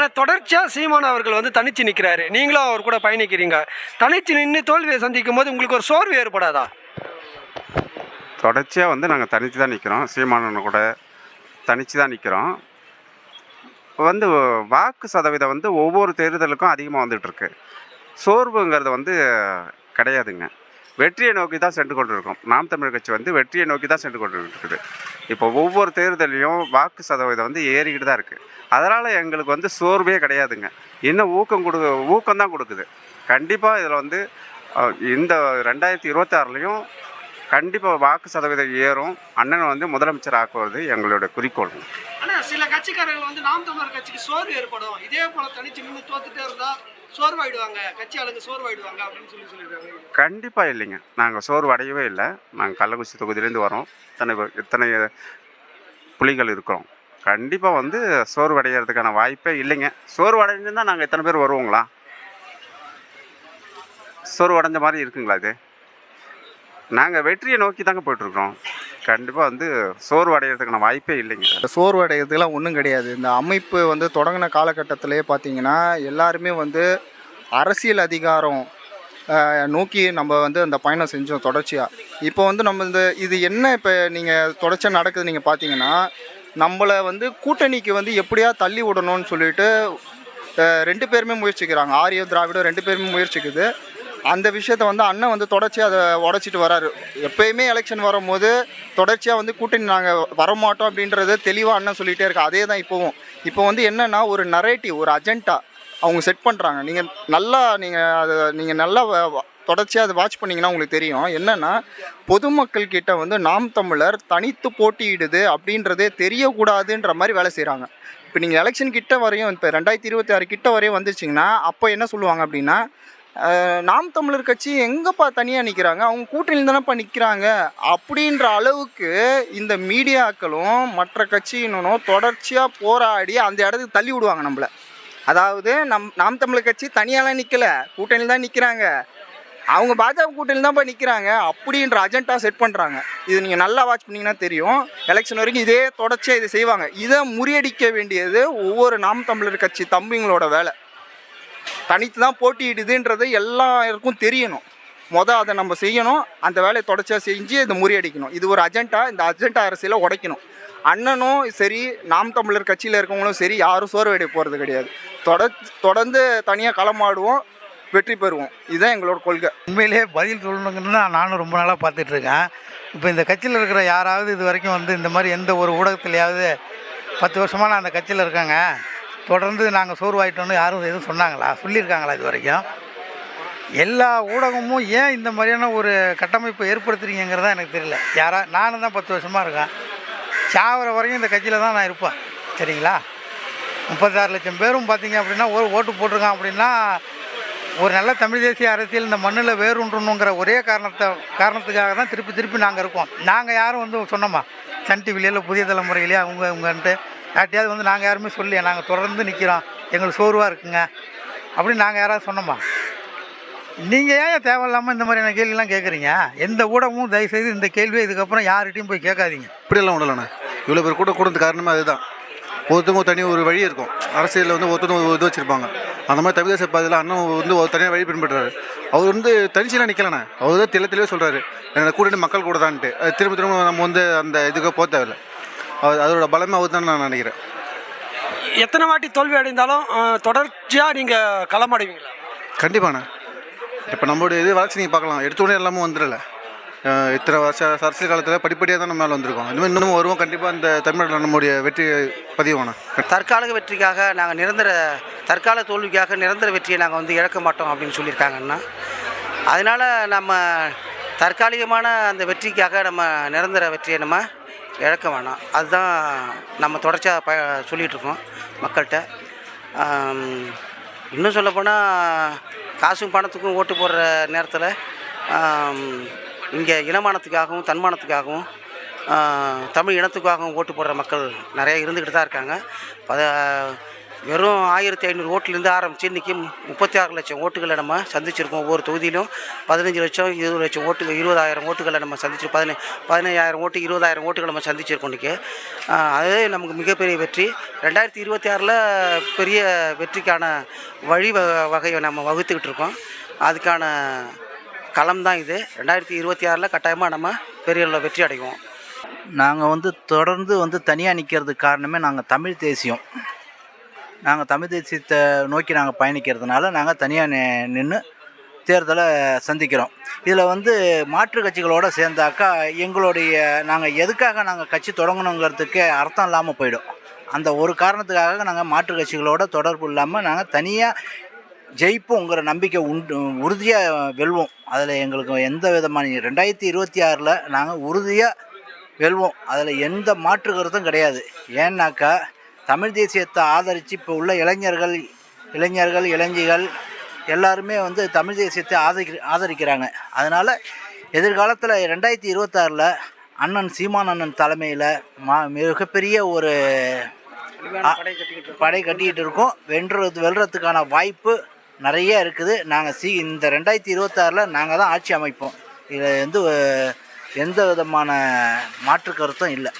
ஆனால் தொடர்ச்சியாக சீமான் அவர்கள் வந்து தனித்து நிற்கிறாரு நீங்களும் அவர் கூட பயணிக்கிறீங்க. தனித்து நின்று தோல்வியை சந்திக்கும் போது உங்களுக்கு ஒரு சோர்வு ஏற்படாதா? தொடர்ச்சியாக வந்து நாங்கள் தனித்து தான் நிற்கிறோம் சீமானன் கூட தனித்து தான் நிற்கிறோம் வந்து வாக்கு சதவீதம் வந்து ஒவ்வொரு தேர்தலுக்கும் அதிகமாக வந்துகிட்ருக்கு சோர்வுங்கிறது வந்து கிடையாதுங்க. வெற்றியை நோக்கி தான் சென்று கொண்டு இருக்கோம் நாம் தமிழர் கட்சி வந்து வெற்றியை நோக்கி தான் சென்று கொண்டு இருக்குது இப்போ ஒவ்வொரு தேர்தலையும் வாக்கு சதவீதம் வந்து ஏறிக்கிட்டு தான் இருக்குது அதனால் எங்களுக்கு வந்து சோர்வே கிடையாதுங்க. இன்னும் ஊக்கம் கொடு ஊக்கம் தான் கொடுக்குது. கண்டிப்பாக இதில் வந்து இந்த ரெண்டாயிரத்தி இருபத்தாறுலையும் கண்டிப்பாக வாக்கு சதவீதம் ஏறும். அண்ணனை வந்து முதலமைச்சர் ஆக்குவது எங்களோட குறிக்கோள். ஆனால் சில கட்சிக்காரர்கள் வந்து நாம் தமிழர் கட்சிக்கு சோர்வு ஏற்படும். இதே போல தனிச்சு நின்று தோத்துட்டே இருந்தால் சோர்வாயிடுவாங்க கட்சி ஆளுங்க சோர்வாயிடுவாங்க அப்படின்னு சொல்லி சொல்லிடுறாங்க கண்டிப்பாக இல்லைங்க. நாங்கள் சோர்வடையவே இல்லை. நாங்கள் கள்ளக்குறிச்சி தொகுதியிலேருந்து வரோம். இத்தனை இத்தனை புலிகள் இருக்கிறோம். கண்டிப்பாக வந்து சோர்வடைகிறதுக்கான வாய்ப்பே இல்லைங்க. சோர்வு நாங்கள் எத்தனை பேர் வருவோங்களா? சோர்வடைஞ்ச மாதிரி இருக்குங்களா இது? நாங்கள் வெற்றியை நோக்கி தாங்க போயிட்டுருக்குறோம். கண்டிப்பாக வந்து சோர்வு அடைகிறதுக்கான வாய்ப்பே இல்லைங்க. சோர்வடைகிறதுக்குலாம் ஒன்றும் கிடையாது. இந்த அமைப்பு வந்து தொடங்கின காலகட்டத்திலே பார்த்தீங்கன்னா எல்லாருமே வந்து அரசியல் அதிகாரம் நோக்கி நம்ம வந்து அந்த பயணம் செஞ்சோம் தொடர்ச்சியாக இப்போ வந்து நம்ம இந்த இது என்ன இப்போ நீங்கள் தொடர்ச்சியாக நடக்குது நீங்கள் பார்த்தீங்கன்னா நம்மளை வந்து கூட்டணிக்கு வந்து எப்படியா தள்ளி விடணும்னு சொல்லிட்டு ரெண்டு பேருமே முயற்சிக்கிறாங்க. ஆரியோ திராவிடம் ரெண்டு பேருமே முயற்சிக்குது. அந்த விஷயத்த வந்து அண்ணன் வந்து தொடர்ச்சியாக அதை உடச்சிட்டு வராரு. எப்பயுமே எலெக்ஷன் வரும்போது தொடர்ச்சியாக வந்து கூட்டணி நாங்கள் வரமாட்டோம் அப்படின்றது தெளிவாக அண்ணன் சொல்லிகிட்டே இருக்கு அதே தான் இப்போவும். இப்போ வந்து என்னென்னா ஒரு நரேட்டிவ் ஒரு அஜெண்டா அவங்க செட் பண்ணுறாங்க நீங்கள் நல்லா நீங்கள் அதை நீங்கள் நல்லா தொடர்ச்சியாக அதை வாட்ச் பண்ணிங்கன்னா உங்களுக்கு தெரியும். என்னென்னா பொதுமக்கள் கிட்ட வந்து நாம் தமிழர் தனித்து போட்டியிடுது அப்படின்றதே தெரியக்கூடாதுன்ற மாதிரி வேலை செய்கிறாங்க இப்போ நீங்கள் எலெக்ஷன் கிட்ட வரையும் இப்போ ரெண்டாயிரத்தி இருபத்தி ஆறு கிட்ட வரையும் வந்துருச்சிங்கன்னா அப்போ என்ன சொல்லுவாங்க அப்படின்னா நாம் தமிழர் கட்சி எங்கேப்பா தனியாக நிற்கிறாங்க அவங்க கூட்டணியில் தானேப்பா நிற்கிறாங்க அப்படின்ற அளவுக்கு இந்த மீடியாக்களும் மற்ற கட்சியினும் தொடர்ச்சியாக போராடி அந்த இடத்துக்கு தள்ளி விடுவாங்க நம்மளை. அதாவது நம் நாம் தமிழர் கட்சி தனியாலாம் நிற்கல கூட்டணியில் தான் நிற்கிறாங்க அவங்க பாஜக கூட்டணியில் தான்ப்பா நிற்கிறாங்க அப்படின்ற அஜெண்டா செட் பண்ணுறாங்க இது நீங்கள் நல்லா வாட்ச் பண்ணிங்கன்னா தெரியும். எலெக்ஷன் வரைக்கும் இதே தொடர்ச்சியாக இதை செய்வாங்க. இதை முறியடிக்க வேண்டியது ஒவ்வொரு நாம் தமிழர் கட்சி தம்பிங்களோட வேலை. தனித்து தான் போட்டியிடுதுன்றது எல்லாருக்கும் தெரியணும். மொதல் அதை நம்ம செய்யணும். அந்த வேலையை தொடர்ச்சியாக செஞ்சு இதை முறியடிக்கணும் இது ஒரு அஜெண்டா இந்த அஜெண்டா அரசியலை உடைக்கணும். அண்ணனும் சரி நாம் தமிழர் கட்சியில் இருக்கவங்களும் சரி யாரும் சோர்வடைய போகிறது கிடையாது. தொட தொடர்ந்து தனியாக களமாடுவோம் வெற்றி பெறுவோம். இதுதான் எங்களோட கொள்கை. உண்மையிலேயே பதில் சொல்லணுங்கன்னு தான் நானும் ரொம்ப நாளாக பார்த்துட்ருக்கேன் இப்போ இந்த கட்சியில் இருக்கிற யாராவது இது வரைக்கும் வந்து இந்த மாதிரி எந்த ஒரு ஊடகத்துலையாவது பத்து வருஷமாக நான் அந்த கட்சியில் இருக்கேங்க. தொடர்ந்து நாங்கள் சோர்வாயிட்டோம்னு யாரும் எதுவும் சொன்னாங்களா? சொல்லியிருக்காங்களா இது வரைக்கும்? எல்லா ஊடகமும் ஏன் இந்த மாதிரியான ஒரு கட்டமைப்பை ஏற்படுத்துறீங்கிறதா எனக்கு தெரியல. யாரா நானும் தான் பத்து வருஷமாக இருக்கேன். சாவர வரையும் இந்த கட்சியில் தான் நான் இருப்பேன். சரிங்களா? முப்பத்தாறு லட்சம் பேரும் பார்த்தீங்க அப்படின்னா ஒரு ஓட்டு போட்டிருக்கான் அப்படின்னா ஒரு நல்ல தமிழ் தேசிய அரசியல் இந்த மண்ணில் வேறுன்றணுங்கிற ஒரே காரணத்தை காரணத்துக்காக தான் திருப்பி திருப்பி நாங்கள் இருக்கோம். நாங்கள் யாரும் வந்து சொன்னோமா? சன் டிவிலேயே புதிய தலைமுறையிலேயே அவங்க அவங்கன்ட்டு யார்ட்டையாவது வந்து நாங்கள் யாருமே சொல்லியே நாங்கள் தொடர்ந்து நிற்கிறோம் எங்களுக்கு சோர்வாக இருக்குங்க. அப்படின்னு நாங்கள் யாராவது சொன்னோமா? நீங்கள் ஏன் தேவையில்லாமல் இந்த மாதிரியான கேள்விலாம் கேட்குறீங்க எந்த ஊடகமும் தயவுசெய்து இந்த கேள்வியை இதுக்கப்புறம் யார்கிட்டையும் போய் கேட்காதீங்க. இப்படியெல்லாம் விடலண்ணே இவ்வளோ பேர் கூட கூடது காரணமே அதுதான். ஒருத்தவங்க தனி ஒரு வழி இருக்கும். அரசியலில் வந்து ஒருத்தவங்க ஒரு இது வச்சுருப்பாங்க. அந்த மாதிரி தமிழ் தேச பாதையில் அண்ணன் வந்து ஒரு தனியாக வழி பின்பற்றுறாரு அவர் வந்து தனிச்செல்லாம் நிற்கலண்ணே அவர் தான் தெளிவ தெளிவாக சொல்கிறாரு என்னோட கூட்டணி மக்கள் கூட தான்ட்டு அது திரும்ப திரும்ப நம்ம வந்து அந்த இதுக்கு போக தேவையில்ல. அவர் அதோட பலமே அவர் தான் நான் நினைக்கிறேன். எத்தனை வாட்டி தோல்வி அடைந்தாலும் தொடர்ச்சியாக நீங்கள் களமாடுவீங்களா? கண்டிப்பாண்ணே. இப்போ நம்மளுடைய இது வளர்ச்சி நீங்கள் பார்க்கலாம். எடுத்த உடனே எல்லாமே வந்துடல இத்தனை வருஷ அரசியல் காலத்தில் படிப்படியாக தான் நம்ம மேலே வந்திருக்கோம். இனிமேல் இன்னும் வருவோம். கண்டிப்பாக இந்த தமிழ்நாட்டில் நம்மளுடைய வெற்றி பதிவாண்ணே. தற்காலிக வெற்றிக்காக நாங்கள் நிரந்தர தற்கால தோல்விக்காக நிரந்தர வெற்றியை நாங்கள் வந்து இழக்க மாட்டோம் அப்படின்னு சொல்லியிருக்காங்கன்னா அதனால் நம்ம தற்காலிகமான அந்த வெற்றிக்காக நம்ம நிரந்தர வெற்றியை நம்ம இழக்க வேணாம். அதுதான் நம்ம தொடர்ச்சியாக ப சொல்லிகிட்ருக்கோம் மக்கள்கிட்ட. இன்னும் சொல்லப்போனால் காசும் பணத்துக்கும் ஓட்டு போடுற நேரத்தில் இங்கே இனமானத்துக்காகவும் தன்மானத்துக்காகவும் தமிழ் இனத்துக்காகவும் ஓட்டு போடுற மக்கள் நிறைய இருந்துக்கிட்டு தான் இருக்காங்க. அதை வெறும் ஆயிரத்தி ஐநூறு ஓட்டுலேருந்து ஆரம்பித்து இன்றைக்கி முப்பத்தி ஆறு லட்சம் ஓட்டுகளை நம்ம சந்திச்சிருக்கோம் ஒவ்வொரு தொகுதியிலும். பதினஞ்சு லட்சம் இருபது லட்சம் ஓட்டுகள் இருபதாயிரம் ஓட்டுகளை நம்ம சந்திச்சு பதினை பதினையாயிரம் ஓட்டு இருபதாயிரம் ஓட்டுகளை நம்ம சந்திச்சிருக்கோம் இன்றைக்கி. அதே நமக்கு மிகப்பெரிய வெற்றி. ரெண்டாயிரத்தி இருபத்தி ஆறில் பெரிய வெற்றிக்கான வழி வ- வகையை நம்ம வகுத்துக்கிட்டு இருக்கோம். அதுக்கான களம் தான் இது. ரெண்டாயிரத்தி இருபத்தி ஆறில் கட்டாயமாக நம்ம பெரிய அளவில் வெற்றி அடைவோம். நாங்கள் வந்து தொடர்ந்து வந்து தனியாக நிற்கிறதுக்கு காரணமே நாங்கள் தமிழ் தேசியம். நாங்கள் தமிழ் தேசியத்தை நோக்கி நாங்கள் பயணிக்கிறதுனால நாங்கள் தனியாக நின்று தேர்தலை சந்திக்கிறோம். இதில் வந்து மாற்று கட்சிகளோடு சேர்ந்தாக்கா எங்களுடைய நாங்கள் எதுக்காக நாங்கள் கட்சி தொடங்கணுங்கிறதுக்கே அர்த்தம் இல்லாமல் போயிடும். அந்த ஒரு காரணத்துக்காக நாங்கள் மாற்று கட்சிகளோட தொடர்பு இல்லாமல் நாங்கள் தனியாக ஜெயிப்போங்கிற நம்பிக்கை உண்டு உறுதியாக வெல்வோம். அதில் எங்களுக்கு எந்த விதமான ரெண்டாயிரத்தி இருபத்தி ஆறில் நாங்கள் உறுதியாக வெல்வோம். அதில் எந்த மாற்று கருத்தும் கிடையாது. ஏன்னாக்கா தமிழ் தேசியத்தை ஆதரித்து இப்போ உள்ள இளைஞர்கள் இளைஞர்கள் இளைஞிகள் எல்லாருமே வந்து தமிழ் தேசியத்தை ஆதரி ஆதரிக்கிறாங்க. அதனால் எதிர்காலத்தில் ரெண்டாயிரத்தி இருபத்தாறில் அண்ணன் சீமான் அண்ணன் தலைமையில் மா மிகப்பெரிய ஒரு படை கட்டிக்கிட்டு இருக்கோம். வென்றது வெல்றதுக்கான வாய்ப்பு நிறைய இருக்குது. நாங்கள் சி இந்த ரெண்டாயிரத்தி இருபத்தாறில் நாங்கள் தான் ஆட்சி அமைப்போம். இதில் வந்து எந்த விதமான மாற்று கருத்தும் இல்லை.